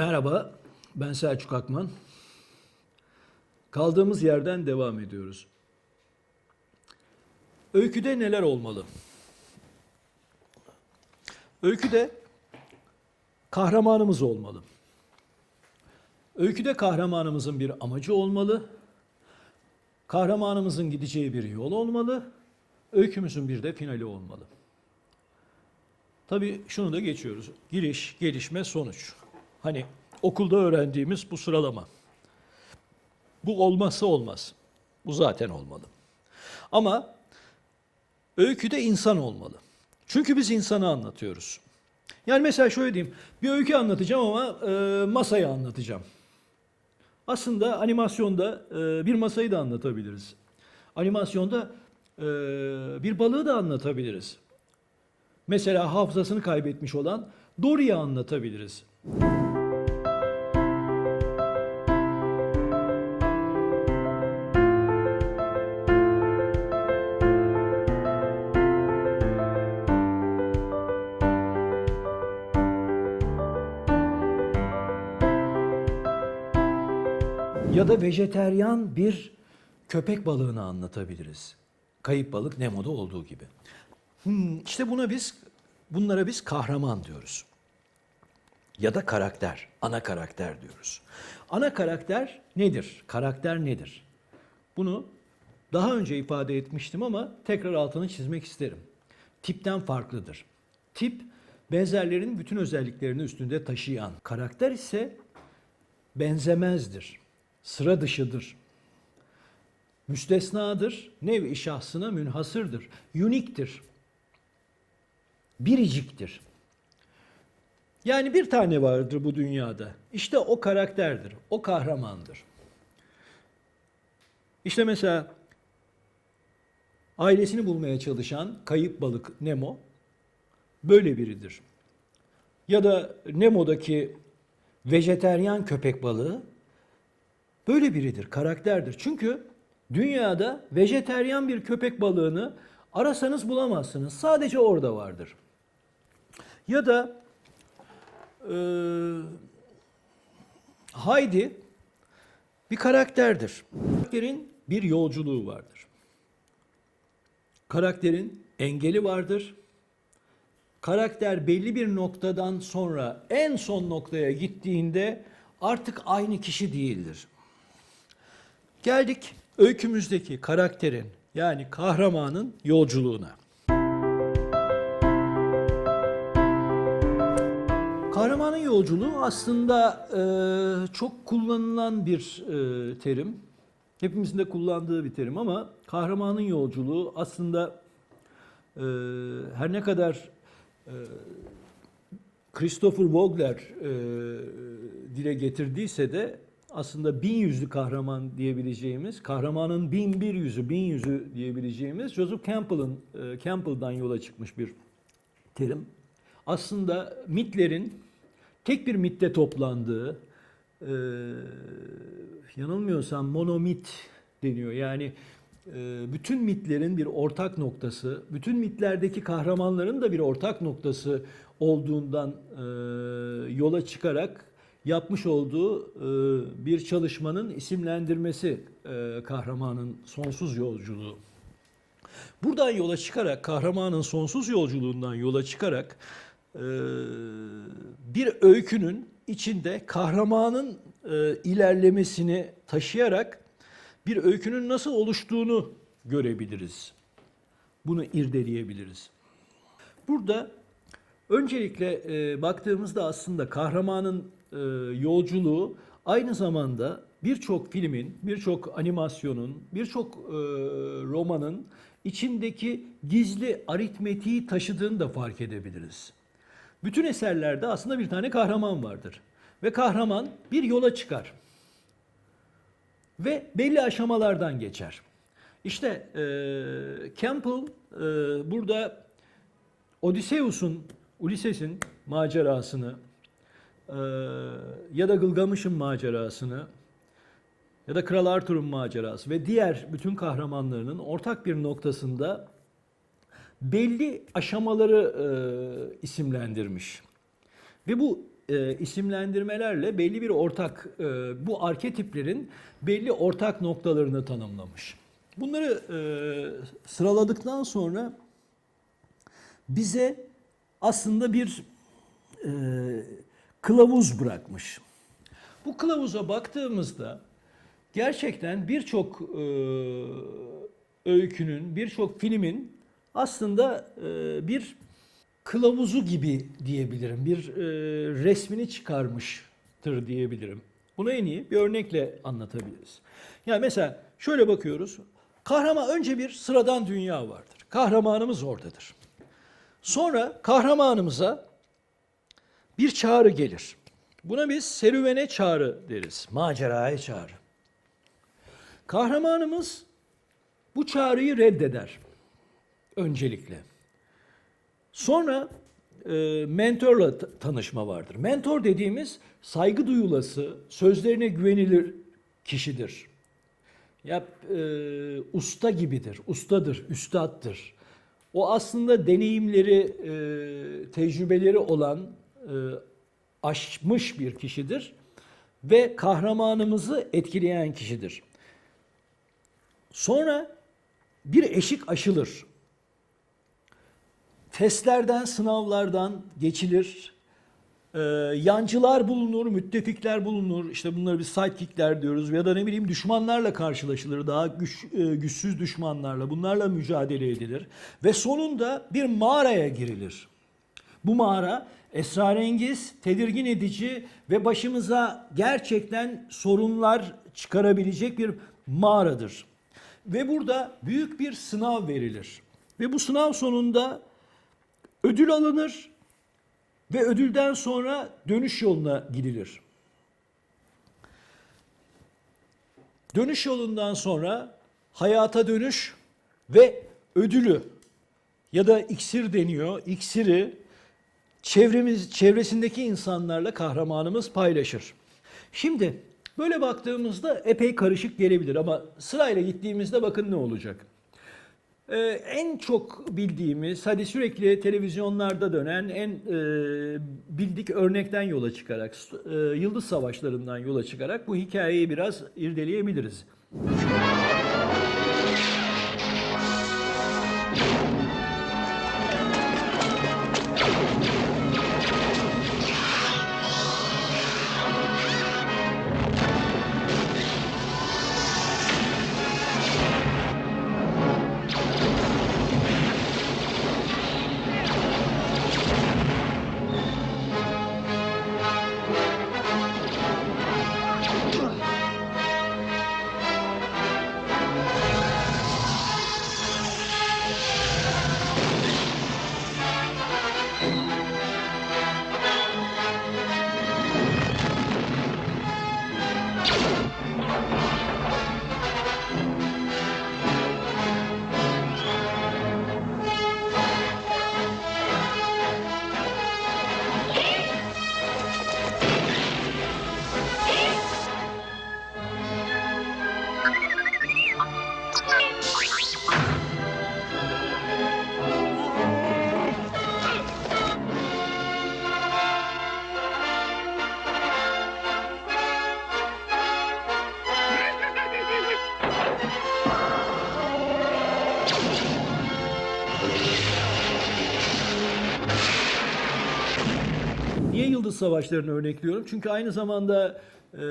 Merhaba, ben Selçuk Akman. Kaldığımız yerden devam ediyoruz. Öyküde neler olmalı? Öyküde kahramanımız olmalı. Öyküde kahramanımızın bir amacı olmalı. Kahramanımızın gideceği bir yol olmalı. Öykümüzün bir de finali olmalı. Tabii şunu da geçiyoruz. Giriş, gelişme, sonuç. Hani okulda öğrendiğimiz bu sıralama. Bu olmazsa olmaz. Bu zaten olmalı. Ama öyküde insan olmalı. Çünkü biz insanı anlatıyoruz. Yani mesela şöyle diyeyim. Bir öykü anlatacağım ama e, masayı anlatacağım. Aslında animasyonda e, bir masayı da anlatabiliriz. Animasyonda e, bir balığı da anlatabiliriz. Mesela hafızasını kaybetmiş olan Dory'i anlatabiliriz. Vejeteryan bir köpek balığını anlatabiliriz. Kayıp balık Nemo'da olduğu gibi. Hmm, işte buna biz bunlara biz kahraman diyoruz. Ya da karakter, ana karakter diyoruz. Ana karakter nedir? Karakter nedir? Bunu daha önce ifade etmiştim ama tekrar altını çizmek isterim. Tipten farklıdır. Tip benzerlerin bütün özelliklerini üstünde taşıyan. Karakter ise benzemezdir. Sıra dışıdır. Müstesnadır. Nev-i şahsına münhasırdır. Uniktir. Biriciktir. Yani bir tane vardır bu dünyada. İşte o karakterdir. O kahramandır. İşte mesela ailesini bulmaya çalışan kayıp balık Nemo böyle biridir. Ya da Nemo'daki vejeteryan köpek balığı böyle biridir, karakterdir. Çünkü dünyada vejeteryan bir köpek balığını arasanız bulamazsınız. Sadece orada vardır. Ya da e, Heidi bir karakterdir. Karakterin bir yolculuğu vardır. Karakterin engeli vardır. Karakter belli bir noktadan sonra en son noktaya gittiğinde artık aynı kişi değildir. Geldik öykümüzdeki karakterin yani kahramanın yolculuğuna. Kahramanın yolculuğu aslında e, çok kullanılan bir e, terim. Hepimizin de kullandığı bir terim ama kahramanın yolculuğu aslında e, her ne kadar e, Christopher Vogler e, dile getirdiyse de aslında bin yüzlü kahraman diyebileceğimiz, kahramanın bin bir yüzü, bin yüzü diyebileceğimiz Joseph Campbell'ın e, Campbell'dan yola çıkmış bir terim. Aslında mitlerin tek bir mitte toplandığı, e, yanılmıyorsam monomit deniyor. Yani e, bütün mitlerin bir ortak noktası, bütün mitlerdeki kahramanların da bir ortak noktası olduğundan yola çıkarak yapmış olduğu e, bir çalışmanın isimlendirmesi e, kahramanın sonsuz yolculuğu. Buradan yola çıkarak, kahramanın sonsuz yolculuğundan yola çıkarak e, bir öykünün içinde kahramanın e, ilerlemesini taşıyarak bir öykünün nasıl oluştuğunu görebiliriz. Bunu irdeleyebiliriz. Burada öncelikle e, baktığımızda aslında kahramanın e, yolculuğu aynı zamanda birçok filmin, birçok animasyonun, birçok e, romanın içindeki gizli aritmetiği taşıdığını da fark edebiliriz. Bütün eserlerde aslında bir tane kahraman vardır. Ve kahraman bir yola çıkar. Ve belli aşamalardan geçer. İşte e, Campbell e, burada Odysseus'un, Ulysses'in macerasını e, ya da Gılgamış'ın macerasını ya da Kral Arthur'un macerası ve diğer bütün kahramanlarının ortak bir noktasında belli aşamaları e, isimlendirmiş. Ve bu e, isimlendirmelerle belli bir ortak e, bu arketiplerin belli ortak noktalarını tanımlamış. Bunları e, sıraladıktan sonra bize aslında bir e, kılavuz bırakmış. Bu kılavuza baktığımızda gerçekten birçok e, öykünün, birçok filmin aslında e, bir kılavuzu gibi diyebilirim. Bir e, resmini çıkarmıştır diyebilirim. Bunu en iyi bir örnekle anlatabiliriz. Yani mesela şöyle bakıyoruz. Kahraman önce bir sıradan dünya vardır. Kahramanımız oradadır. Sonra kahramanımıza bir çağrı gelir. Buna biz serüvene çağrı deriz. Maceraya çağrı. Kahramanımız bu çağrıyı reddeder. Öncelikle. Sonra e, mentorla tanışma vardır. Mentor dediğimiz saygı duyulası, sözlerine güvenilir kişidir. Ya e, usta gibidir, ustadır, üstattır. O aslında deneyimleri, e, tecrübeleri olan, e, aşmış bir kişidir ve kahramanımızı etkileyen kişidir. Sonra bir eşik aşılır. Testlerden, sınavlardan geçilir. Ee, yancılar bulunur, müttefikler bulunur. İşte bunları biz sidekickler diyoruz ya da ne bileyim düşmanlarla karşılaşılır. Daha güç, e, güçsüz düşmanlarla. Bunlarla mücadele edilir. Ve sonunda bir mağaraya girilir. Bu mağara esrarengiz, tedirgin edici ve başımıza gerçekten sorunlar çıkarabilecek bir mağaradır. Ve burada büyük bir sınav verilir. Ve bu sınav sonunda ödül alınır ve ödülden sonra dönüş yoluna gidilir. Dönüş yolundan sonra hayata dönüş ve ödülü ya da iksir deniyor. İksiri çevremiz çevresindeki insanlarla kahramanımız paylaşır. Şimdi böyle baktığımızda epey karışık gelebilir ama sırayla gittiğimizde bakın ne olacak. Ee, en çok bildiğimiz, hadi sürekli televizyonlarda dönen en e, bildik örnekten yola çıkarak, e, Yıldız Savaşları'ndan yola çıkarak bu hikayeyi biraz irdeleyebiliriz. Niye Savaşları'nı örnekliyorum? Çünkü aynı zamanda e,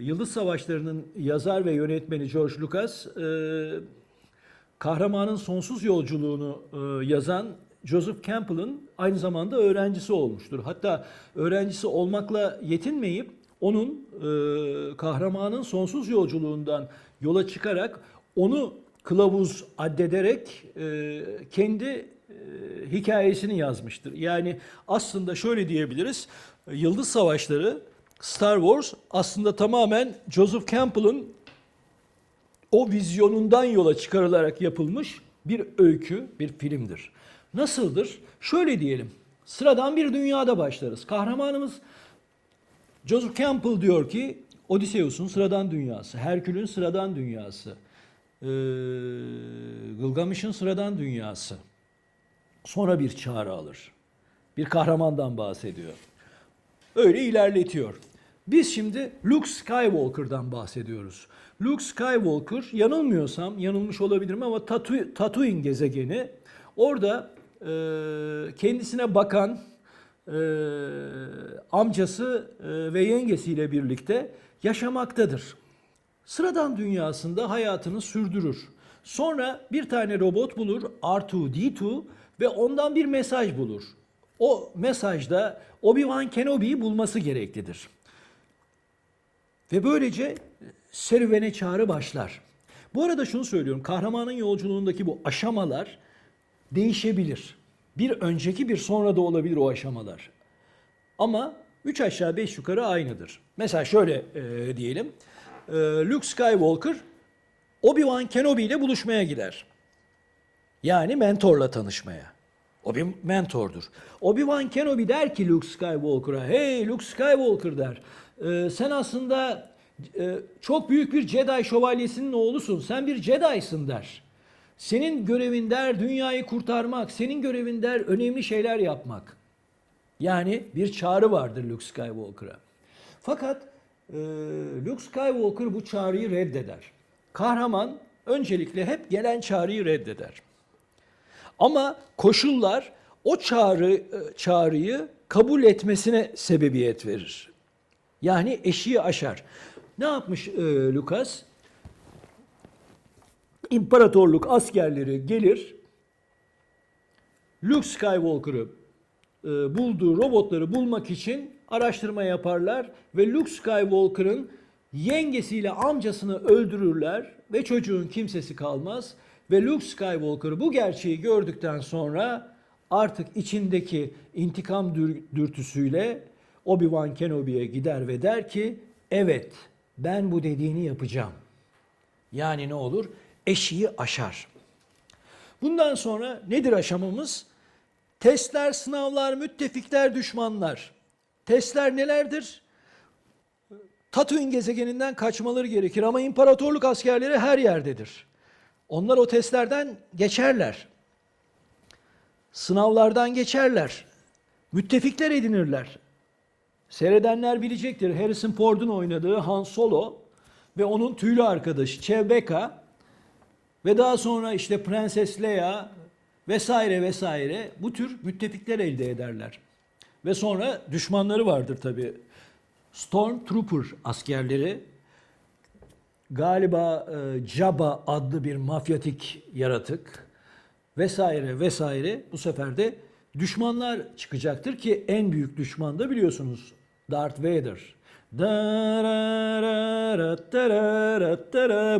Yıldız Savaşları'nın yazar ve yönetmeni George Lucas e, kahramanın sonsuz yolculuğunu e, yazan Joseph Campbell'ın aynı zamanda öğrencisi olmuştur. Hatta öğrencisi olmakla yetinmeyip onun e, kahramanın sonsuz yolculuğundan yola çıkarak onu kılavuz addederek e, kendi hikayesini yazmıştır. Yani aslında şöyle diyebiliriz. Yıldız Savaşları Star Wars aslında tamamen Joseph Campbell'ın o vizyonundan yola çıkarılarak yapılmış bir öykü, bir filmdir. Nasıldır? Şöyle diyelim. Sıradan bir dünyada başlarız. Kahramanımız Joseph Campbell diyor ki Odysseus'un sıradan dünyası, Herkül'ün sıradan dünyası, ee, Gılgamış'ın sıradan dünyası. Sonra bir çağrı alır. Bir kahramandan bahsediyor. öyle ilerletiyor. Biz şimdi Luke Skywalker'dan bahsediyoruz. Luke Skywalker yanılmıyorsam yanılmış olabilirim ama Tatu- Tatooine gezegeni orada e, kendisine bakan e, amcası e, ve yengesiyle birlikte yaşamaktadır. Sıradan dünyasında hayatını sürdürür. Sonra bir tane robot bulur R2D2 ve ondan bir mesaj bulur. O mesajda Obi-Wan Kenobi'yi bulması gereklidir. Ve böylece serüvene çağrı başlar. Bu arada şunu söylüyorum. Kahramanın yolculuğundaki bu aşamalar değişebilir. Bir önceki bir sonra da olabilir o aşamalar. Ama 3 aşağı 5 yukarı aynıdır. Mesela şöyle e, diyelim. E, Luke Skywalker Obi-Wan Kenobi ile buluşmaya gider. Yani mentorla tanışmaya. O bir mentordur. Obi-Wan Kenobi der ki Luke Skywalker'a, hey Luke Skywalker der, "e, sen aslında e, çok büyük bir Jedi şövalyesinin oğlusun, sen bir Jedi'sın der. Senin görevin der dünyayı kurtarmak, senin görevin der önemli şeyler yapmak. Yani bir çağrı vardır Luke Skywalker'a. Fakat e, Luke Skywalker bu çağrıyı reddeder. Kahraman öncelikle hep gelen çağrıyı reddeder. Ama koşullar o çağrı e, çağrıyı kabul etmesine sebebiyet verir. Yani eşiği aşar. Ne yapmış e, Lucas? İmparatorluk askerleri gelir, Luke Skywalker'ı e, bulduğu robotları bulmak için araştırma yaparlar ve Luke Skywalker'ın yengesiyle amcasını öldürürler ve çocuğun kimsesi kalmaz ve Luke Skywalker bu gerçeği gördükten sonra artık içindeki intikam dür- dürtüsüyle Obi-Wan Kenobi'ye gider ve der ki evet ben bu dediğini yapacağım. Yani ne olur? Eşiği aşar. Bundan sonra nedir aşamamız? Testler, sınavlar, müttefikler, düşmanlar. Testler nelerdir? Tatooine gezegeninden kaçmaları gerekir ama imparatorluk askerleri her yerdedir. Onlar o testlerden geçerler. Sınavlardan geçerler. Müttefikler edinirler. Seyredenler bilecektir. Harrison Ford'un oynadığı Han Solo ve onun tüylü arkadaşı Chewbacca ve daha sonra işte Prenses Leia vesaire vesaire bu tür müttefikler elde ederler. Ve sonra düşmanları vardır tabi. Stormtrooper askerleri galiba e, Jabba adlı bir mafyatik yaratık vesaire vesaire bu sefer de düşmanlar çıkacaktır ki en büyük düşman da biliyorsunuz Darth Vader.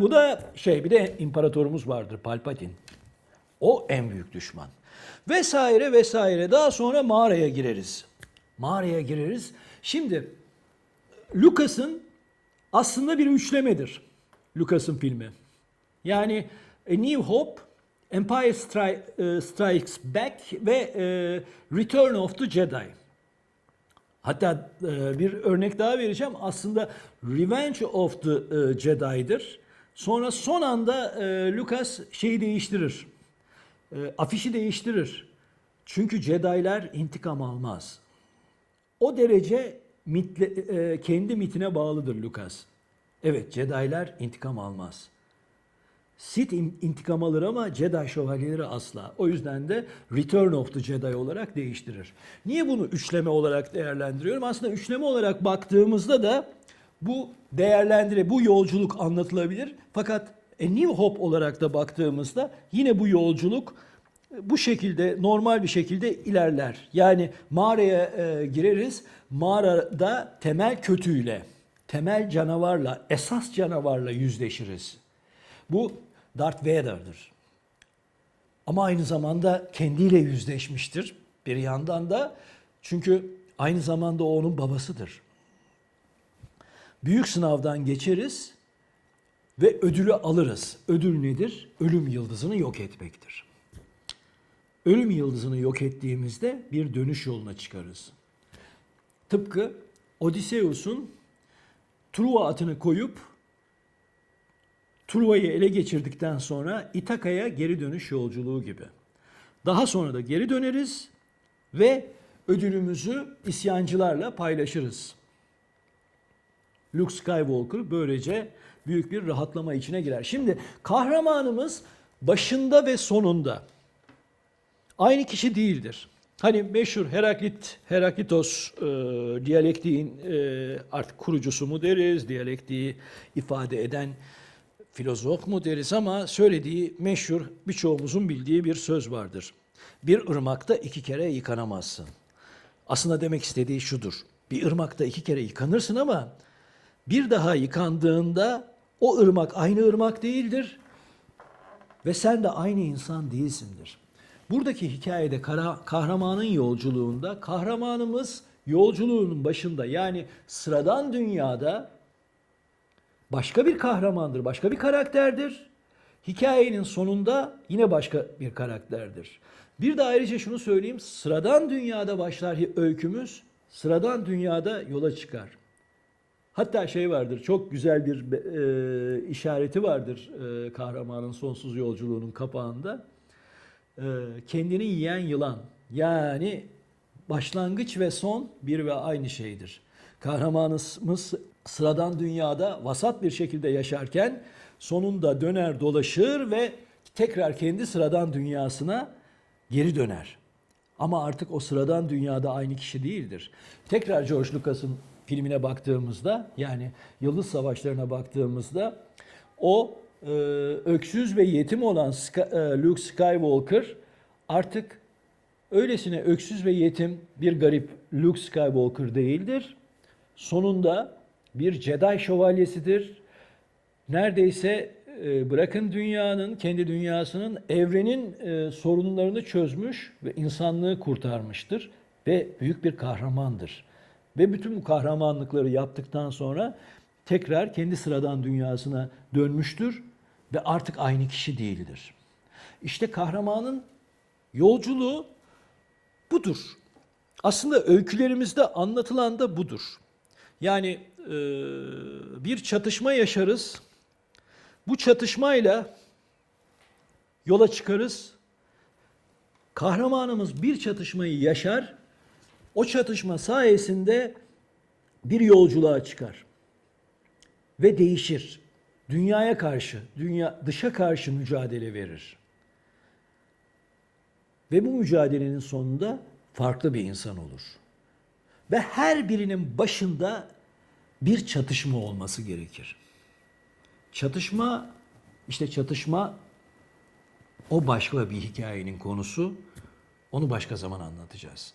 Bu da şey bir de imparatorumuz vardır Palpatine. O en büyük düşman. Vesaire vesaire. Daha sonra mağaraya gireriz. Mağaraya gireriz. Şimdi Lucas'ın aslında bir üçlemedir. Lucas'ın filmi. Yani A New Hope, Empire Stri- e, Strikes Back ve e, Return of the Jedi. Hatta e, bir örnek daha vereceğim. Aslında Revenge of the e, Jedi'dir. Sonra son anda e, Lucas şeyi değiştirir. E, afişi değiştirir. Çünkü Jedi'ler intikam almaz. O derece mitle, e, kendi mitine bağlıdır Lucas. Evet Jedi'ler intikam almaz. Sith in- intikam alır ama Jedi şövalyeleri asla. O yüzden de Return of the Jedi olarak değiştirir. Niye bunu üçleme olarak değerlendiriyorum? Aslında üçleme olarak baktığımızda da bu değerlendire, bu yolculuk anlatılabilir. Fakat A New Hope olarak da baktığımızda yine bu yolculuk bu şekilde normal bir şekilde ilerler. Yani mağaraya e, gireriz. Mağarada temel kötüyle, temel canavarla, esas canavarla yüzleşiriz. Bu Darth Vader'dır. Ama aynı zamanda kendiyle yüzleşmiştir. Bir yandan da çünkü aynı zamanda o onun babasıdır. Büyük sınavdan geçeriz ve ödülü alırız. Ödül nedir? Ölüm yıldızını yok etmektir. Ölüm yıldızını yok ettiğimizde bir dönüş yoluna çıkarız. Tıpkı Odysseus'un Truva atını koyup Truva'yı ele geçirdikten sonra İtaka'ya geri dönüş yolculuğu gibi. Daha sonra da geri döneriz ve ödülümüzü isyancılarla paylaşırız. Luke Skywalker böylece büyük bir rahatlama içine girer. Şimdi kahramanımız başında ve sonunda aynı kişi değildir. Hani meşhur Heraklit, Heraklitos e, diyalektiğin e, artık kurucusu mu deriz, diyalektiği ifade eden filozof mu deriz ama söylediği meşhur birçoğumuzun bildiği bir söz vardır. Bir ırmakta iki kere yıkanamazsın. Aslında demek istediği şudur. Bir ırmakta iki kere yıkanırsın ama bir daha yıkandığında o ırmak aynı ırmak değildir ve sen de aynı insan değilsindir. Buradaki hikayede kara- kahramanın yolculuğunda kahramanımız yolculuğunun başında yani sıradan dünyada başka bir kahramandır, başka bir karakterdir. Hikayenin sonunda yine başka bir karakterdir. Bir de ayrıca şunu söyleyeyim, sıradan dünyada başlar öykümüz, sıradan dünyada yola çıkar. Hatta şey vardır, çok güzel bir e, işareti vardır e, kahramanın sonsuz yolculuğunun kapağında. E, kendini yiyen yılan. Yani başlangıç ve son bir ve aynı şeydir. Kahramanımız sıradan dünyada vasat bir şekilde yaşarken sonunda döner dolaşır ve tekrar kendi sıradan dünyasına geri döner. Ama artık o sıradan dünyada aynı kişi değildir. Tekrar George Lucas'ın filmine baktığımızda yani Yıldız Savaşları'na baktığımızda o e, öksüz ve yetim olan e, Luke Skywalker artık öylesine öksüz ve yetim bir garip Luke Skywalker değildir. Sonunda bir Jedi şövalyesidir. Neredeyse e, bırakın dünyanın, kendi dünyasının, evrenin e, sorunlarını çözmüş ve insanlığı kurtarmıştır ve büyük bir kahramandır. Ve bütün bu kahramanlıkları yaptıktan sonra tekrar kendi sıradan dünyasına dönmüştür ve artık aynı kişi değildir. İşte kahramanın yolculuğu budur. Aslında öykülerimizde anlatılan da budur. Yani e, bir çatışma yaşarız. Bu çatışmayla yola çıkarız. Kahramanımız bir çatışmayı yaşar. O çatışma sayesinde bir yolculuğa çıkar ve değişir. Dünyaya karşı, dünya dışa karşı mücadele verir. Ve bu mücadelenin sonunda farklı bir insan olur. Ve her birinin başında bir çatışma olması gerekir. Çatışma, işte çatışma o başka bir hikayenin konusu. Onu başka zaman anlatacağız.